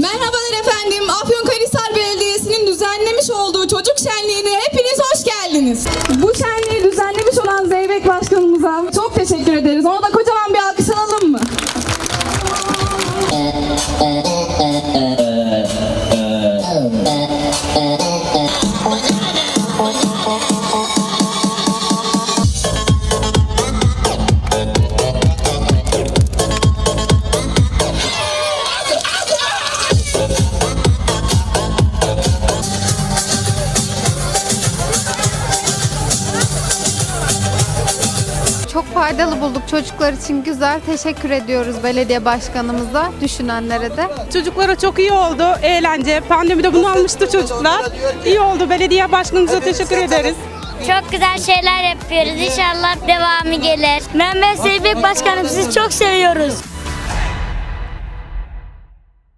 Merhabalar efendim. Afyonkarahisar Belediyesi'nin düzenlemiş olduğu çocuk şenliğine hepiniz hoş geldiniz. Bu şenliği düzenlemiş olan Zeybek Başkanımıza çok teşekkür ederiz. Ona da kocaman bir alkış alalım mı? Çok faydalı bulduk. Çocuklar için güzel. Teşekkür ediyoruz belediye başkanımıza, düşünenlere de. Çocuklara çok iyi oldu. Eğlence. Pandemide bunu almıştı çocuklar. İyi oldu. Belediye başkanımıza teşekkür ederiz. Çok güzel şeyler yapıyoruz. İnşallah devamı gelir. Mehmet Zeybek Başkanım sizi çok seviyoruz.